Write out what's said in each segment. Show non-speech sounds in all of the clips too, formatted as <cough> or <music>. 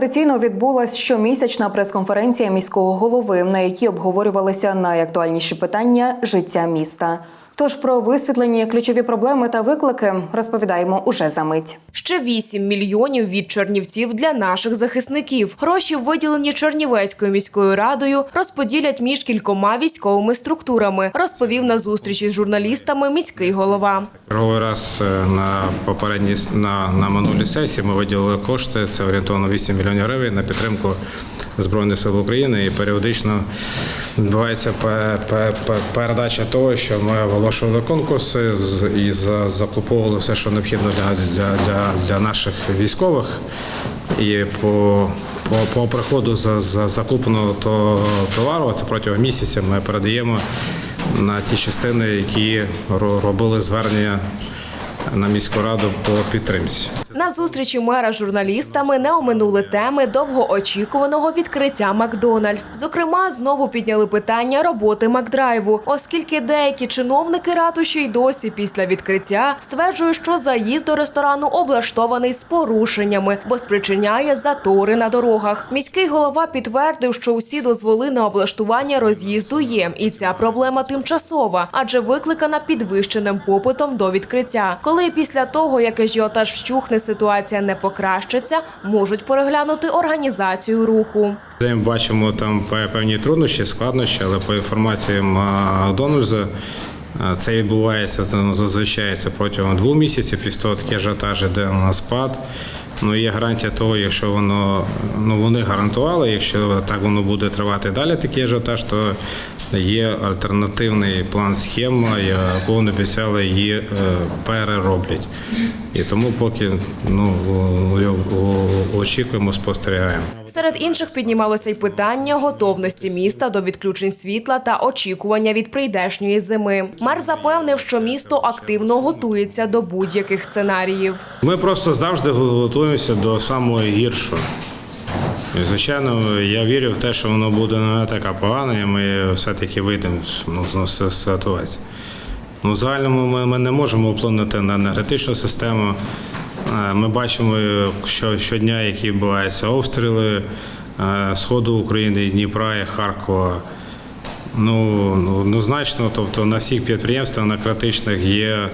Традиційно відбулась щомісячна прес-конференція міського голови, на якій обговорювалися найактуальніші питання життя міста. Тож про висвітлені ключові проблеми та виклики розповідаємо уже за мить. Ще 8 мільйонів від Чернівців для наших захисників. Гроші, виділені Чернівецькою міською радою, розподілять між кількома військовими структурами, розповів на зустрічі з журналістами міський голова. Черговий раз е, на попередній на, на минулій сесії ми виділили кошти. Це орієнтовно 8 мільйонів гривень на підтримку Збройних сил України. І періодично відбувається пе- пе- пе- передача того, що ми оголошували конкурси і закуповували все, що необхідно для, для, для наших військових. І по, по, по приходу за, за закупленого то- товару, це протягом місяця, ми передаємо на ті частини, які робили звернення на міську раду по підтримці. Зустрічі мера з журналістами не оминули теми довгоочікуваного відкриття Макдональдс. Зокрема, знову підняли питання роботи Макдрайву, оскільки деякі чиновники ратуші й досі після відкриття стверджують, що заїзд до ресторану облаштований з порушеннями, бо спричиняє затори на дорогах. Міський голова підтвердив, що усі дозволи на облаштування роз'їзду є, і ця проблема тимчасова, адже викликана підвищеним попитом до відкриття. Коли після того, як ажіотаж вщухне, ситуація не покращиться, можуть переглянути організацію руху. Ми бачимо там певні труднощі, складнощі, але по інформації Макдональдса е, це відбувається ну, зазвичай це протягом двох місяців. Після того такий ажіотаж іде на спад. Ну є гарантія того, якщо воно ну вони гарантували, якщо так воно буде тривати далі, такий ажіотаж, то є альтернативний план схема, яку вони обіцяли її е, перероблять. І тому поки ну очікуємо, спостерігаємо. Серед інших піднімалося й питання готовності міста до відключень світла та очікування від прийдешньої зими. Мер запевнив, що місто активно готується до будь-яких сценаріїв. Ми просто завжди готуємося до самого гіршого. І, звичайно, я вірю в те, що воно буде не така погана, і ми все-таки вийдемо ну, з ситуації. Ну, в загальному ми, ми не можемо вплинути на енергетичну систему. Е, Ми бачимо, що щодня, які відбуваються обстріли е, Сходу України, Дніпра і Харкова. Ну, ну, однозначно, тобто на всіх підприємствах на критичних є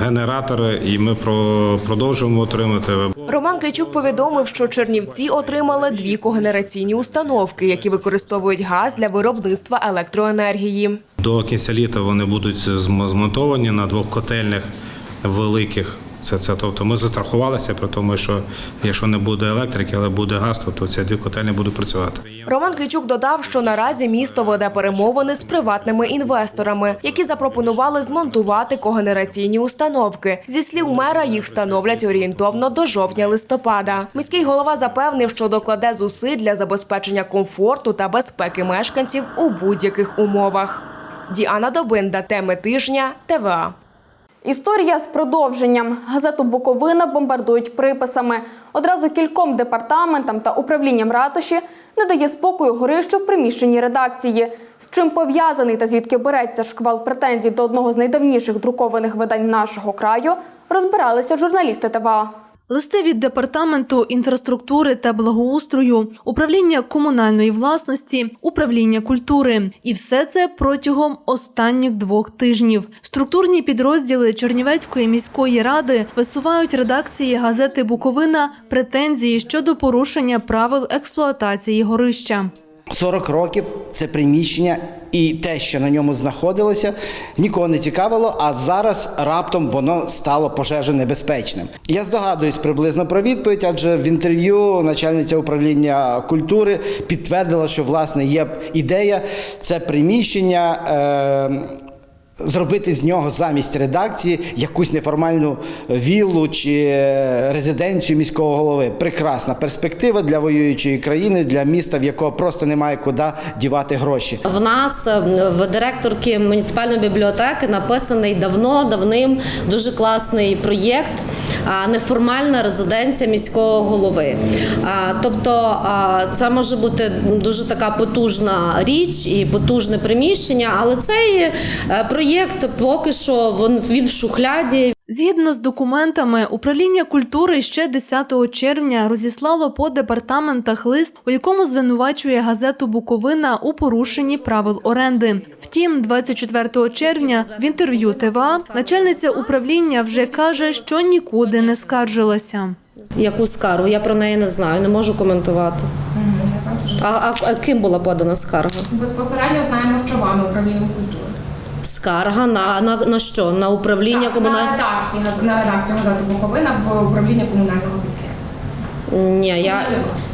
генератори, і ми про- продовжуємо отримати. Роман Клячук повідомив, що Чернівці отримали дві когенераційні установки, які використовують газ для виробництва електроенергії. До кінця літа вони будуть зм- змонтовані на двох котельних великих. Це, це, тобто ми застрахувалися при тому, що якщо не буде електрики, але буде газ, то, ці дві котельні будуть працювати. Роман Кличук додав, що наразі місто веде перемовини з приватними інвесторами, які запропонували змонтувати когенераційні установки. Зі слів мера, їх встановлять орієнтовно до жовтня-листопада. Міський голова запевнив, що докладе зусиль для забезпечення комфорту та безпеки мешканців у будь-яких умовах. Діана Добинда, теми тижня, ТВА. Історія з продовженням. Газету Буковина бомбардують приписами. Одразу кільком департаментам та управлінням ратуші не дає спокою горище в приміщенні редакції. З чим пов'язаний та звідки береться шквал претензій до одного з найдавніших друкованих видань нашого краю, розбиралися журналісти ТВА. Листи від департаменту інфраструктури та благоустрою, управління комунальної власності, управління культури, і все це протягом останніх двох тижнів. Структурні підрозділи Чернівецької міської ради висувають редакції газети Буковина претензії щодо порушення правил експлуатації горища. 40 років це приміщення і те, що на ньому знаходилося, нікого не цікавило, а зараз раптом воно стало пожежонебезпечним. Я здогадуюсь приблизно про відповідь, адже в інтерв'ю начальниця управління культури підтвердила, що власне є ідея це приміщення. Е- Зробити з нього замість редакції якусь неформальну віллу чи е, резиденцію міського голови. Прекрасна перспектива для воюючої країни, для міста, в якого просто немає куди дівати гроші. В нас е, в директорки муніципальної бібліотеки написаний давно, давним дуже класний проєкт. а, Неформальна резиденція міського голови. Тобто це може бути дуже така потужна річ і потужне приміщення, але цей е, проєкт поки що він- він в шухляді. Згідно з документами, управління культури ще 10 червня розіслало по департаментах лист, у якому звинувачує газету Буковина у порушенні правил оренди. Втім, 24 червня в інтерв'ю ТВА начальниця управління вже каже, що нікуди не скаржилася. Яку скаргу? Я про неї не знаю, не можу коментувати. А, а, а ким була подана скарга? Безпосередньо знаємо, що вами управління культури. Скарга на, на, на що? На управління на комунального? редакції на, на редакцію газети Буковина в управління комунального підприємства. Ні, я,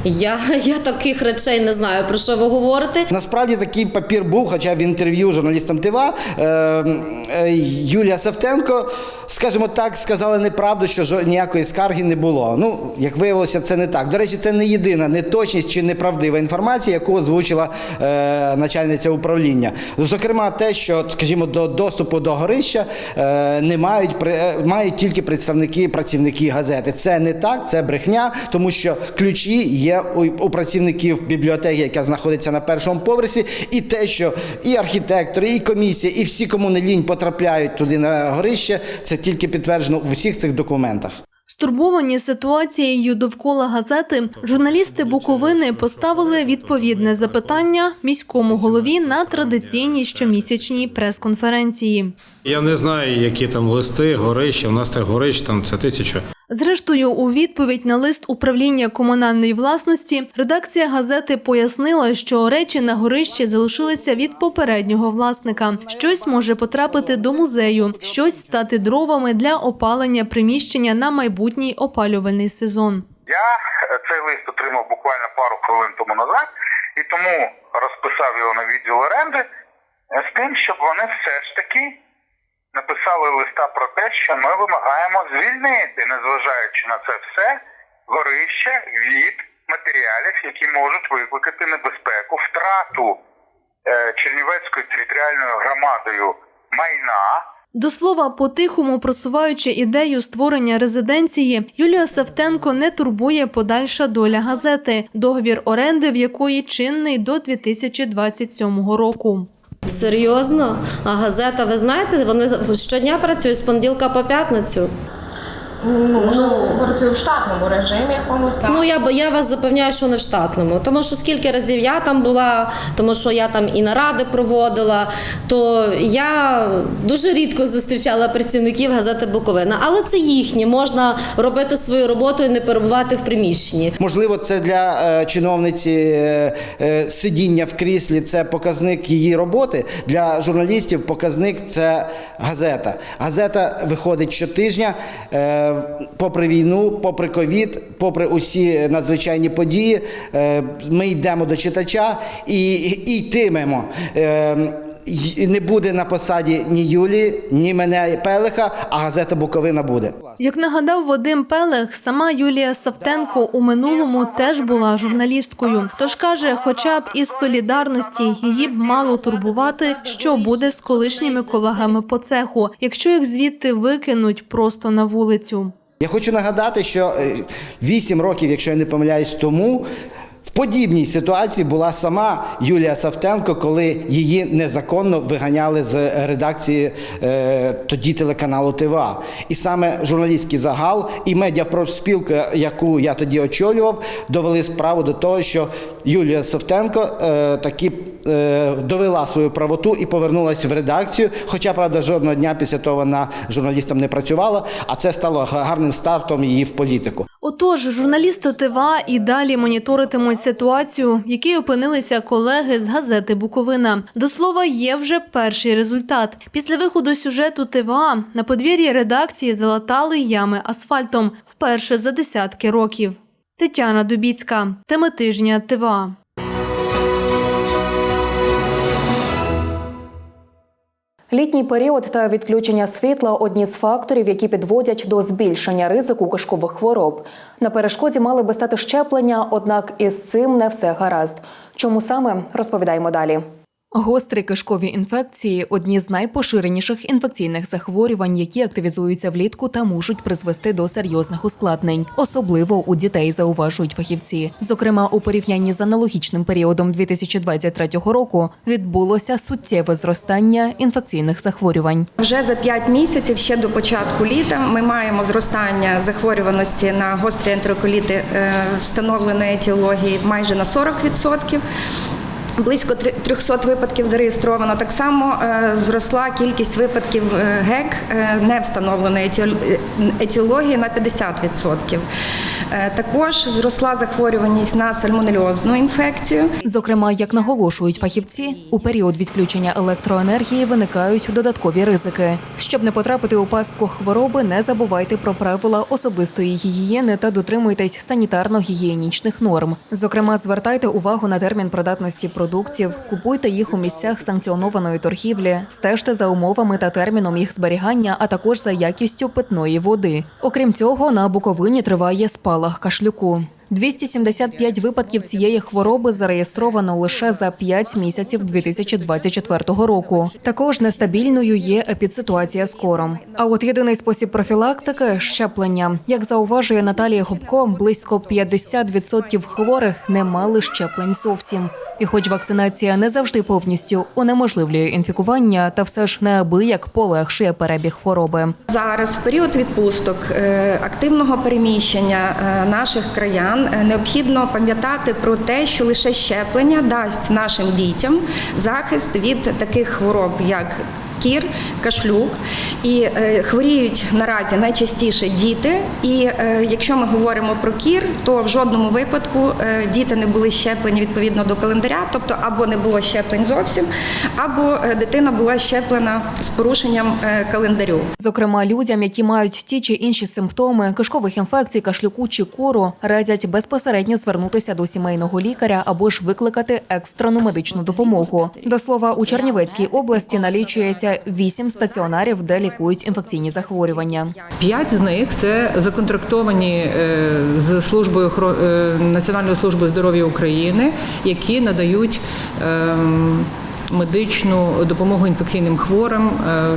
я, я таких речей не знаю, про що ви говорите. Насправді такий папір був, хоча в інтерв'ю журналістам ТВА е, е, Юлія Савтенко, скажімо так, сказала неправду, що ніякої скарги не було. Ну, як виявилося, це не так. До речі, це не єдина неточність чи неправдива інформація, яку озвучила е, начальниця управління. Зокрема, те, що, скажімо, до доступу до горища е, не мають е, мають тільки представники працівники газети. Це не так, це брехня, тому що ключі є у, у працівників бібліотеки, яка знаходиться на першому поверсі, і те, що і архітектори, і комісія, і всі, кому не лінь, потрапляють туди на горище, це тільки підтверджено в усіх цих документах. Стурбовані ситуацією довкола газети, журналісти Буковини поставили відповідне запитання міському голові на традиційній щомісячній прес-конференції. Я не знаю, які там листи, горища. У нас тих горищ там це тисяча. Зрештою, у відповідь на лист управління комунальної власності редакція газети пояснила, що речі на горищі залишилися від попереднього власника. Щось може потрапити до музею, щось стати дровами для опалення приміщення на майбутній опалювальний сезон. Я е, цей лист отримав буквально пару хвилин тому назад, і тому розписав його на відділ оренди е, з тим, щоб вони все ж таки написали листа про те, що ми вимагаємо звільнити, незважаючи на це все, горище від матеріалів, які можуть викликати небезпеку, втрату е, Чернівецькою територіальною громадою майна. До слова, по-тихому просуваючи ідею створення резиденції, Юлія Савтенко не турбує подальша доля газети, договір оренди в якої чинний до 2027 року. Серйозно? А газета, ви знаєте, вони щодня працюють з понеділка по п'ятницю. Ну, працюю в штатному режимі якомусь так. Ну я я вас запевняю, що не в штатному. Тому що скільки разів я там була, тому що я там і наради проводила, то я дуже рідко зустрічала працівників газети Буковина. Але це їхнє, можна робити свою роботу і не перебувати в приміщенні. Можливо, це для е, чиновниці е, е, сидіння в кріслі це показник її роботи. Для журналістів показник це газета. Газета виходить щотижня, е, попри війну, попри ковід, попри усі надзвичайні події. Е, ми йдемо до читача і, йтимемо. Е, не буде на посаді ні Юлі, ні мене Пелиха, а газета Буковина буде. Як нагадав Вадим Пелех, сама Юлія Савтенко у минулому теж була журналісткою. Тож каже, хоча б із солідарності її б мало турбувати, що буде з колишніми колегами по цеху, якщо їх звідти викинуть просто на вулицю. Я хочу нагадати, що е, вісім років, якщо я не помиляюсь, тому подібній ситуації була сама Юлія Савтенко, коли її незаконно виганяли з редакції е, тоді телеканалу ТВА. І саме журналістський загал і медіапрофспілка, яку я тоді очолював, довели справу до того, що Юлія Савтенко е, таки е, довела свою правоту і повернулася в редакцію. Хоча, правда, жодного дня після того вона журналістом не працювала, а це стало гарним стартом її в політику. Отож, журналісти ТВА і далі моніторитимуть ситуацію, в якій опинилися колеги з газети Буковина. До слова, є вже перший результат. Після виходу сюжету ТВА на подвір'ї редакції залатали ями асфальтом вперше за десятки років. Тетяна Дубіцька, теми тижня ТВА. Літній період та відключення світла одні з факторів, які підводять до збільшення ризику кишкових хвороб. На перешкоді мали би стати щеплення, однак із цим не все гаразд. Чому саме розповідаємо далі. Гострі кишкові інфекції одні з найпоширеніших інфекційних захворювань, які активізуються влітку та можуть призвести до серйозних ускладнень, особливо у дітей, зауважують фахівці. Зокрема, у порівнянні з аналогічним періодом 2023 року відбулося суттєве зростання інфекційних захворювань. Вже за 5 місяців ще до початку літа ми маємо зростання захворюваності на гострі ентероколіти е, встановленої етіології майже на 40%. Близько три- 300 випадків зареєстровано. Так само е, зросла кількість випадків е, ГЕК е, не встановленої етіол- етіології на 50%. Е, Також зросла захворюваність на сальмонельозну інфекцію. Зокрема, як наголошують фахівці, у період відключення електроенергії виникають додаткові ризики. Щоб не потрапити у пастку хвороби, не забувайте про правила особистої гігієни та дотримуйтесь санітарно-гігієнічних норм. Зокрема, звертайте увагу на термін придатності продуктів, купуйте їх у місцях санкціонованої торгівлі, стежте за умовами та терміном їх зберігання, а також за якістю питної води. Окрім цього, на Буковині триває спалах кашлюку. 275 випадків цієї хвороби зареєстровано лише за 5 місяців 2024 року. Також нестабільною є епідситуація з кором. А от єдиний спосіб профілактики щеплення. Як зауважує Наталія Губко, близько 50% хворих не мали щеплень зовсім. І хоч вакцинація не завжди повністю унеможливлює інфікування, та все ж неабияк полегшує перебіг хвороби. Зараз, в період відпусток, е, активного переміщення е, наших краян, е, необхідно пам'ятати про те, що лише щеплення дасть нашим дітям захист від таких хвороб, як кір, кашлюк. І е, хворіють наразі найчастіше діти. І е, якщо ми говоримо про кір, то в жодному випадку е, діти не були щеплені відповідно до календаря, тобто або не було щеплень зовсім, або дитина була щеплена з порушенням календарю. Зокрема, людям, які мають ті чи інші симптоми кишкових інфекцій, кашлюку чи кору, радять безпосередньо звернутися до сімейного лікаря або ж викликати екстрену медичну допомогу. До слова, у Чернівецькій області налічується вісім стаціонарів, де лікують інфекційні захворювання. П'ять з них це законтрактовані е, з службою е, Національною службою здоров'я України, які надають ем, медичну допомогу інфекційним хворим. е,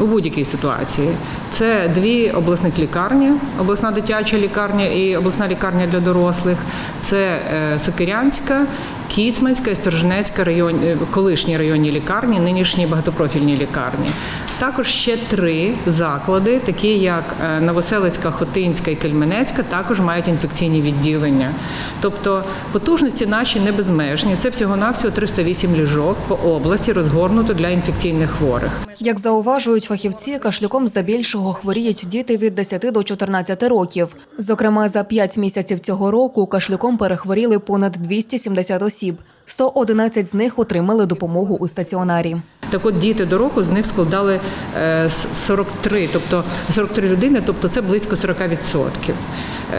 У будь-якій ситуації це дві обласних лікарні: обласна дитяча лікарня і обласна лікарня для дорослих. Це Сокирянська, Кіцманська і Сторженецька район, е, колишні районні лікарні, нинішні багатопрофільні лікарні. Також ще три заклади, такі як е, Новоселицька, Хотинська і Кельменецька, також мають інфекційні відділення. Тобто потужності наші не безмежні. Це всього-навсього 308 ліжок по області розгорнуто для інфекційних хворих. Як зауважують фахівці, кашлюком здебільшого хворіють діти від 10 до 14 років. Зокрема, за 5 місяців цього року кашлюком перехворіли понад 270 осіб. 111 з них отримали допомогу у стаціонарі. Так от діти до року з них складали е, с- 43, тобто 43 людини, тобто це близько 40%.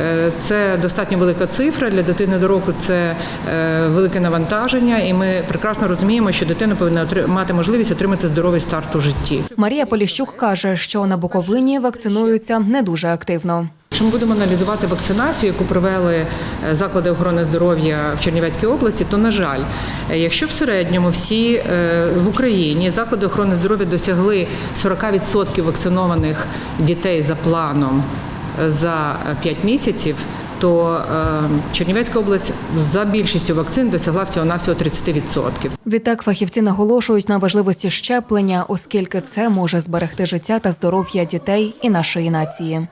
Е, Це достатньо велика цифра для дитини до року. Це е, велике навантаження, і ми прекрасно розуміємо, що дитина повинна мати можливість отримати здоровий старт у житті. Марія Поліщук каже, що на Буковині вакцинуються не дуже активно. Якщо ми будемо аналізувати вакцинацію, яку провели е, заклади охорони здоров'я в Чернівецькій області, то на жаль, е, якщо в середньому всі е, в Україні заклади охорони здоров'я досягли 40% вакцинованих дітей за планом за 5 місяців. То Чернівецька область за більшістю вакцин досягла всього навсього 30%. Відтак фахівці наголошують на важливості щеплення, оскільки це може зберегти життя та здоров'я дітей і нашої нації.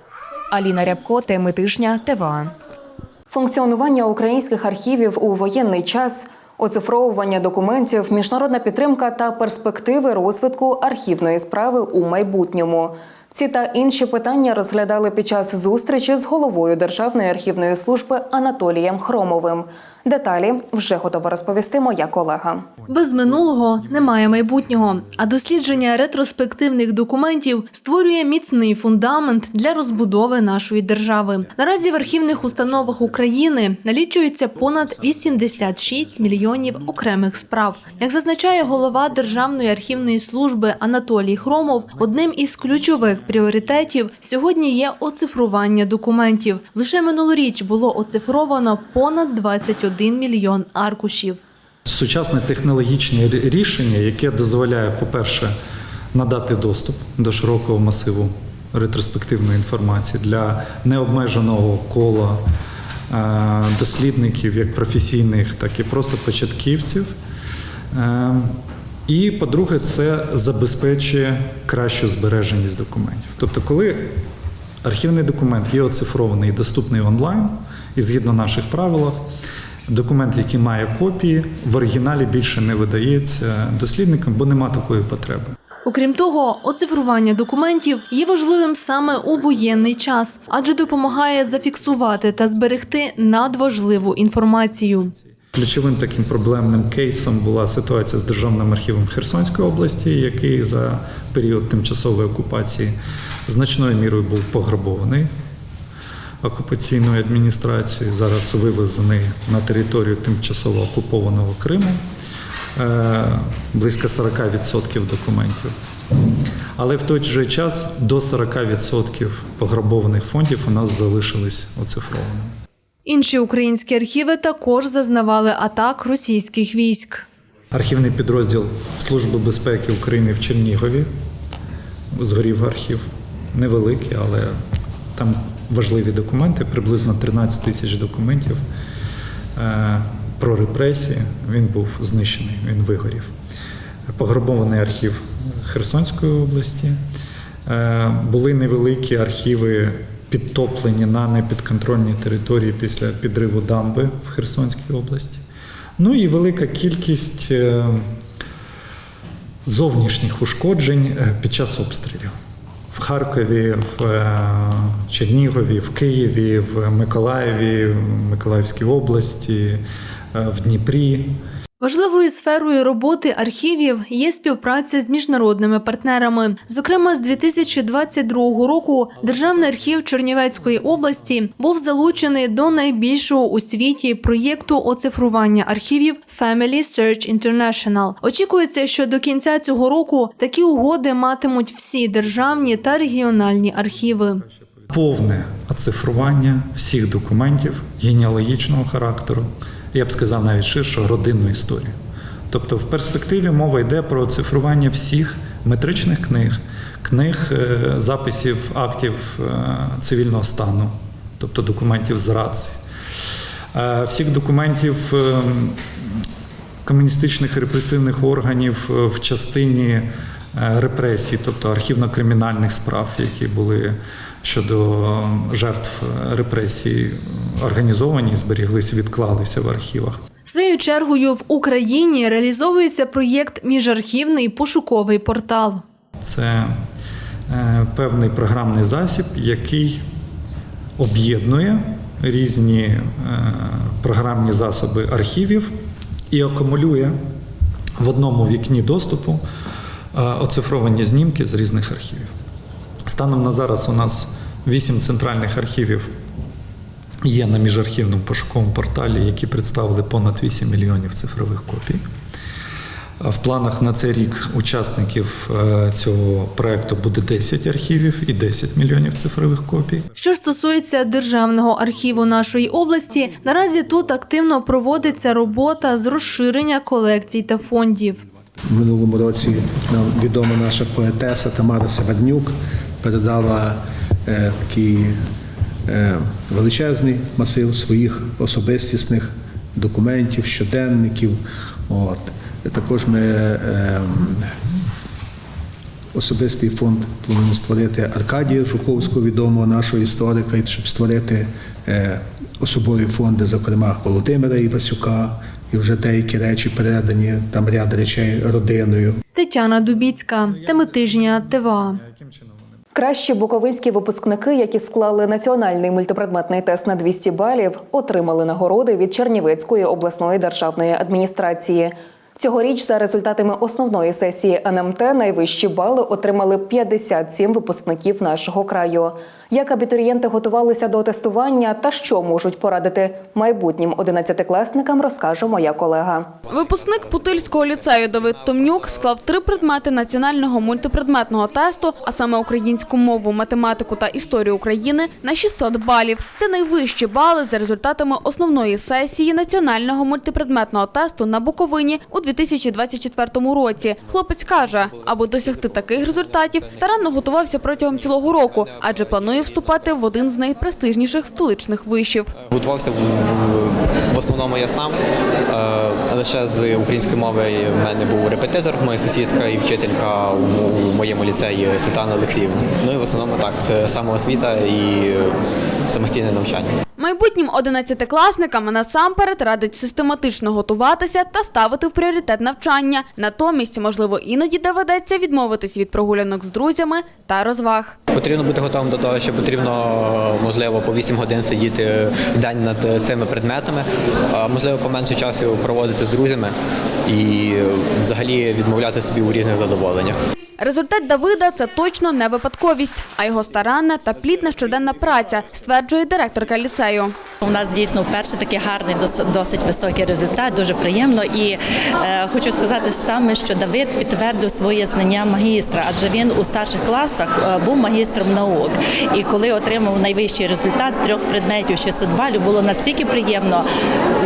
Аліна Рябко, теми тижня, ТВА. Функціонування українських архівів у воєнний час, оцифровування документів, міжнародна підтримка та перспективи розвитку архівної справи у майбутньому. Ці та інші питання розглядали під час зустрічі з головою Державної архівної служби Анатолієм Хромовим. Деталі вже готова розповісти моя колега. Без минулого немає майбутнього, а дослідження ретроспективних документів створює міцний фундамент для розбудови нашої держави. Наразі в архівних установах України налічується понад 86 мільйонів окремих справ. Як зазначає голова Державної архівної служби Анатолій Хромов, одним із ключових пріоритетів сьогодні є оцифрування документів. Лише минулоріч було оцифровано понад 21 мільйон аркушів. сучасне технологічне рішення, яке дозволяє, по-перше, надати доступ до широкого масиву ретроспективної інформації для необмеженого кола е, дослідників, як професійних, так і просто початківців. Е, І, по-друге, це забезпечує кращу збереженість документів. Тобто, коли архівний документ є оцифрований і доступний онлайн, і згідно наших правилах, документ, який має копії, в оригіналі більше не видається дослідникам, бо нема такої потреби. Окрім того, оцифрування документів є важливим саме у воєнний час, адже допомагає зафіксувати та зберегти надважливу інформацію. Ключовим таким проблемним кейсом була ситуація з Державним архівом Херсонської області, який за період тимчасової окупації значною мірою був пограбований окупаційною адміністрацією, зараз вивезений на територію тимчасово окупованого Криму. Е, Близько 40% документів. Але в той же час до 40% пограбованих фондів у нас залишились оцифрованими. Інші українські архіви також зазнавали атак російських військ. Архівний підрозділ Служби безпеки України в Чернігові. Згорів архів. Невеликий, але там важливі документи, приблизно 13 тисяч документів е, про репресії. Він був знищений, він вигорів. Пограбований архів Херсонської області. Е, Були невеликі архіви, підтоплені на непідконтрольній території після підриву дамби в Херсонській області. Ну і велика кількість е, зовнішніх ушкоджень під час обстрілів. Харкові, в е, Чернігові, в Києві, в Миколаєві, в Миколаївській області, е, в Дніпрі. Важливою сферою роботи архівів є співпраця з міжнародними партнерами. Зокрема, з 2022 року Державний архів Чернівецької області був залучений до найбільшого у світі проєкту оцифрування архівів Family Search International. Очікується, що до кінця цього року такі угоди матимуть всі державні та регіональні архіви. Повне оцифрування всіх документів генеалогічного характеру, я б сказав навіть ширше родинну історію. Тобто, в перспективі мова йде про оцифрування всіх метричних книг, книг е, записів актів е, цивільного стану, тобто документів з рації, е, всіх документів е, комуністичних репресивних органів в частині репресій, тобто архівно-кримінальних справ, які були щодо е, жертв е, репресій організовані, зберіглися, відклалися в архівах. Своєю чергою в Україні реалізовується проєкт Міжархівний пошуковий портал. Це е, певний програмний засіб, який об'єднує різні е, програмні засоби архівів і акумулює в одному вікні доступу оцифровані знімки з різних архівів. Станом на зараз у нас вісім центральних архівів є на міжархівному пошуковому порталі, які представили понад 8 мільйонів цифрових копій. В планах на цей рік учасників е, цього проекту буде 10 архівів і 10 мільйонів цифрових копій. Що ж стосується державного архіву нашої області, наразі тут активно проводиться робота з розширення колекцій та фондів. В минулому році нам відома наша поетеса Тамара Севаднюк передала е, такий е, величезний масив своїх особистісних документів, щоденників. От. Також ми е, особистий фонд плануємо створити Аркадія Жуковського, відомого нашого історика, і щоб створити е, особові фонди, зокрема Володимира Івасюка, і вже деякі речі передані, там ряд речей родиною. Тетяна Дубіцька, теми тижня ТВА. Кращі буковинські випускники, які склали національний мультипредметний тест на 200 балів, отримали нагороди від Чернівецької обласної державної адміністрації. Цьогоріч, за результатами основної сесії НМТ, найвищі бали отримали 57 випускників нашого краю. Як абітурієнти готувалися до тестування та що можуть порадити майбутнім одинадцятикласникам, розкаже моя колега. Випускник Путильського ліцею Давид Томнюк склав три предмети національного мультипредметного тесту, а саме українську мову, математику та історію України на 600 балів. Це найвищі бали за результатами основної сесії національного мультипредметного тесту на Буковині у 2024 році. Хлопець каже, аби досягти таких результатів, старанно готувався протягом цілого року, адже планує вступати в один з найпрестижніших столичних вишів. Готувався в, основному я сам. Е, Лише з української мови в мене був репетитор, моя сусідка і вчителька у, у моєму ліцеї Світлана Олексіївна. Ну і в основному так, це самоосвіта і самостійне навчання. Майбутнім одинадцятикласникам насамперед радить систематично готуватися та ставити в пріоритет навчання. Натомість, можливо, іноді доведеться відмовитись від прогулянок з друзями та розваг. Потрібно бути готовим до того, що потрібно, можливо, по 8 годин сидіти в день над цими предметами, а, можливо, поменше часу проводити з друзями і взагалі відмовляти собі у різних задоволеннях. Результат Давида це точно не випадковість, а його старанна та плідна щоденна праця, стверджує директорка ліцею. У нас дійсно вперше такий гарний, досить високий результат, дуже приємно. І е, хочу сказати саме, що Давид підтвердив своє знання магістра, адже він у старших класах е, був магістром наук. І коли отримав найвищий результат з трьох предметів 600 балів, було настільки приємно.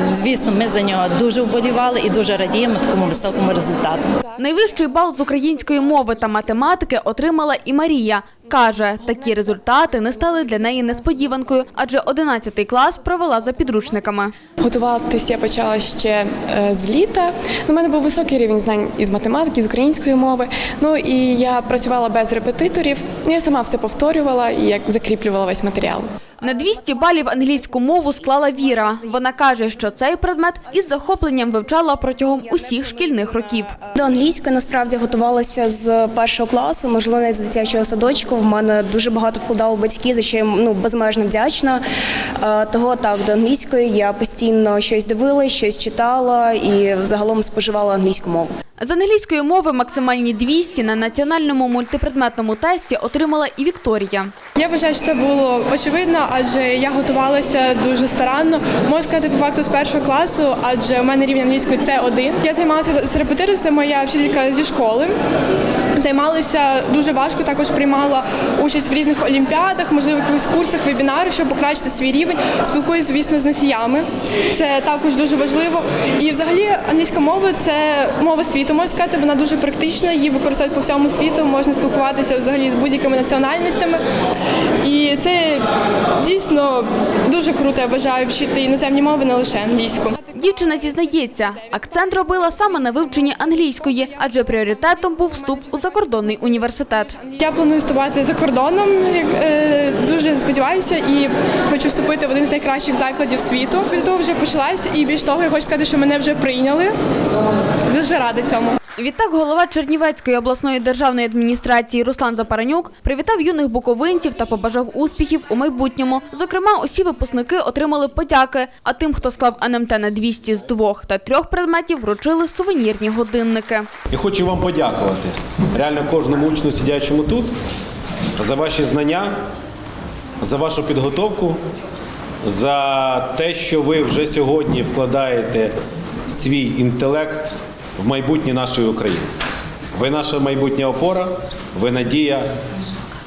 Звісно, ми за нього дуже вболівали і дуже радіємо такому високому результату. Найвищий бал з української мови та математики отримала і Марія. Каже, такі результати не стали для неї несподіванкою, адже 11 клас провела за підручниками. Готуватися я почала ще е, з літа. У мене був високий рівень знань із математики, з української мови. Ну і я працювала без репетиторів. Я сама все повторювала і як закріплювала весь матеріал. На 200 балів англійську мову склала Віра. Вона каже, що цей предмет із захопленням вивчала протягом усіх шкільних років. До англійської насправді готувалася з першого класу, можливо, навіть з дитячого садочку. В мене дуже багато вкладали батьки, за що я ну безмежно вдячна. Е, Того так до англійської я постійно щось дивилася, щось читала і загалом споживала англійську мову. З англійської мови максимальні 200 на національному мультипредметному тесті отримала і Вікторія. Я вважаю, що це було очевидно, адже я готувалася дуже старанно. Можу сказати по факту з першого класу, адже у мене рівень англійської це 1 Я займалася з репетитором, це моя вчителька зі школи. Займалася дуже важко, також приймала участь в різних олімпіадах, можливо, якихось курсах, вебінарах, щоб покращити свій рівень. Спілкуюся, звісно, з носіями. Це також дуже важливо. І взагалі англійська мова це мова світу. Можна сказати, вона дуже практична, її використовують по всьому світу. Можна спілкуватися взагалі з будь-якими національностями. І це дійсно дуже круто, я вважаю, вчити іноземні мови, не лише англійську. Дівчина зізнається, акцент робила саме на вивченні англійської, адже пріоритетом був вступ у закордонний університет. Я планую вступати за кордоном. е, Дуже сподіваюся і хочу вступити в один з найкращих закладів світу. Підготовка вже почалась, і більш того, я хочу сказати, що мене вже прийняли. Дуже рада цьому. Відтак голова Чернівецької обласної державної адміністрації Руслан Запаранюк привітав юних буковинців та побажав успіхів у майбутньому. Зокрема, усі випускники отримали подяки, а тим, хто склав НМТ на 200 з двох та трьох предметів, вручили сувенірні годинники. І хочу вам подякувати реально кожному учню, сидячому тут, за ваші знання, за вашу підготовку, за те, що ви вже сьогодні вкладаєте свій інтелект в майбутнє нашої України. Ви наша майбутня опора, ви надія,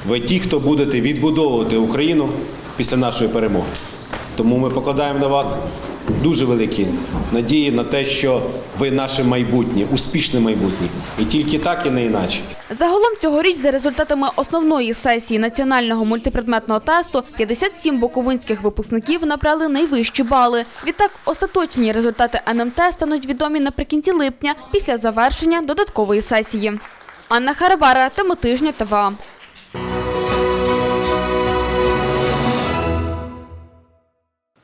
ви ті, хто будете відбудовувати Україну після нашої перемоги. Тому ми покладаємо на вас дуже великі надії на те, що ви наше майбутнє, успішне майбутнє. І тільки так, і не іначе. Загалом цьогоріч за результатами основної сесії національного мультипредметного тесту 57 буковинських випускників набрали найвищі бали. Відтак остаточні результати НМТ стануть відомі наприкінці липня після завершення додаткової сесії. Анна Харабара, тема тижня ТВА.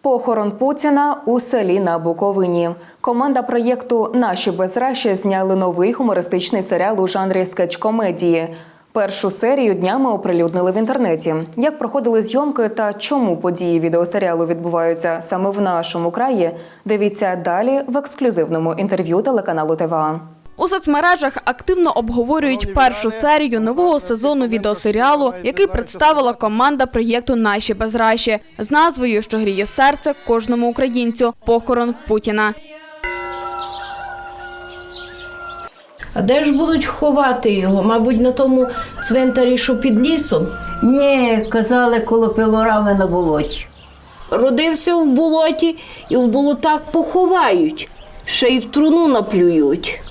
Похорон Путіна у селі на Буковині. Команда проєкту Наші без Раші зняли новий гумористичний серіал у жанрі скетч-комедії. Першу серію днями оприлюднили в інтернеті. Як проходили зйомки та чому події відеосеріалу відбуваються саме в нашому краї, дивіться далі в ексклюзивному інтерв'ю телеканалу ТВА. У соцмережах активно обговорюють першу серію нового сезону відеосеріалу, який представила команда проєкту Наші безраші з назвою, що гріє серце кожному українцю похорон Путіна. А де ж будуть ховати його? Мабуть, на тому цвинтарі, що під лісом? Ні, казали коло пилорами на болоті. Родився в болоті і в болотах поховають, ще й в труну наплюють.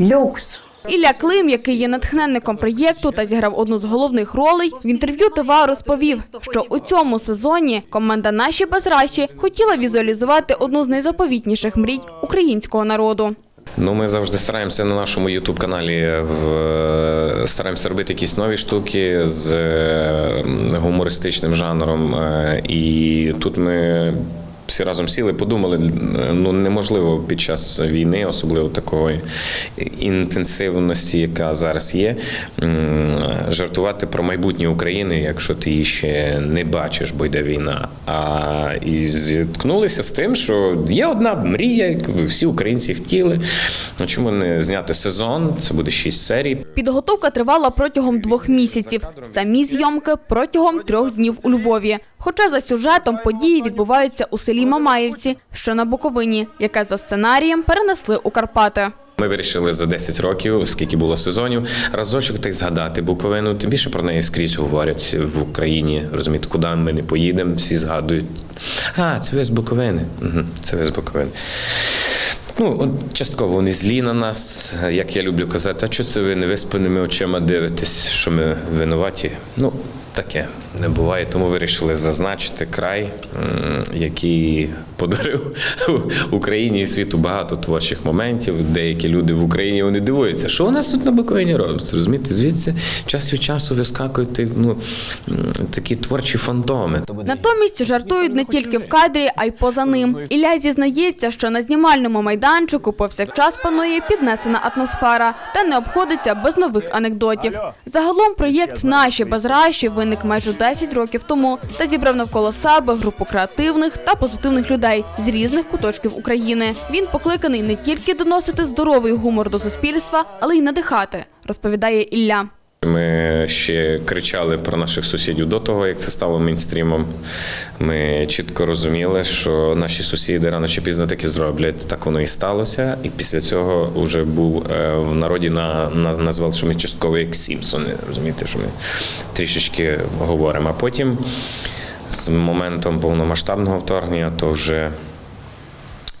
Люкс. Ілля Клим, який є натхненником проєкту та зіграв одну з головних ролей, в інтерв'ю ТВА розповів, що у цьому сезоні команда Наші безращі хотіла візуалізувати одну з найзаповітніших мрій українського народу. Ну, ми завжди стараємося на нашому youtube каналі стараємося робити якісь нові штуки з е, гумористичним жанром. Е, І тут ми всі разом сіли, подумали, ну неможливо під час війни, особливо такої інтенсивності, яка зараз є, жартувати про майбутнє України, якщо ти її ще не бачиш, бо йде війна. А і зіткнулися з тим, що є одна мрія, яку всі українці хотіли. Ну чому не зняти сезон? Це буде шість серій. Підготовка тривала протягом двох місяців. Самі зйомки протягом трьох днів у Львові. Хоча за сюжетом події відбуваються у селі Мамаївці, що на Буковині, яке за сценарієм перенесли у Карпати. Ми вирішили за 10 років, скільки було сезонів, разочок так згадати Буковину. Тим більше про неї скрізь говорять в Україні. Розумієте, куди ми не поїдемо, всі згадують. А, це ви з Буковини. Це ви з Буковини. Ну, от частково вони злі на нас, як я люблю казати, а що це ви невиспаними очима дивитесь, що ми винуваті? Ну, таке не буває, тому вирішили зазначити край, який подарив <laughs> Україні і світу багато творчих моментів. Деякі люди в Україні вони дивуються, що у нас тут на Буковині робиться. Розумієте, звідси час від часу вискакують ну, такі творчі фантоми. Натомість жартують не тільки в кадрі, а й поза ним. Ілля зізнається, що на знімальному майданчику повсякчас панує піднесена атмосфера та не обходиться без нових анекдотів. Загалом проєкт Наші безращі виник майже 10 років тому та зібрав навколо себе групу креативних та позитивних людей з різних куточків України. Він покликаний не тільки доносити здоровий гумор до суспільства, але й надихати, розповідає Ілля. Ми ще кричали про наших сусідів до того, як це стало мейнстрімом. Ми чітко розуміли, що наші сусіди рано чи пізно таки зроблять. Так воно і сталося. І після цього вже був е, в народі на, на назвав, що ми частково як Сімпсони. Розумієте, що ми трішечки говоримо. А потім з моментом повномасштабного вторгнення, то вже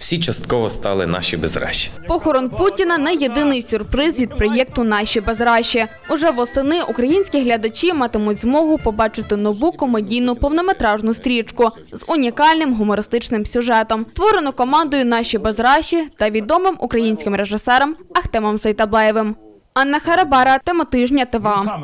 всі частково стали наші безращі. Похорон Путіна не єдиний сюрприз від проєкту Наші безращі. Уже восени українські глядачі матимуть змогу побачити нову комедійну повнометражну стрічку з унікальним гумористичним сюжетом, створену командою Наші безращі та відомим українським режисером Ахтемом Сейтаблаєвим. Анна Харабара, тема тижня ТВА.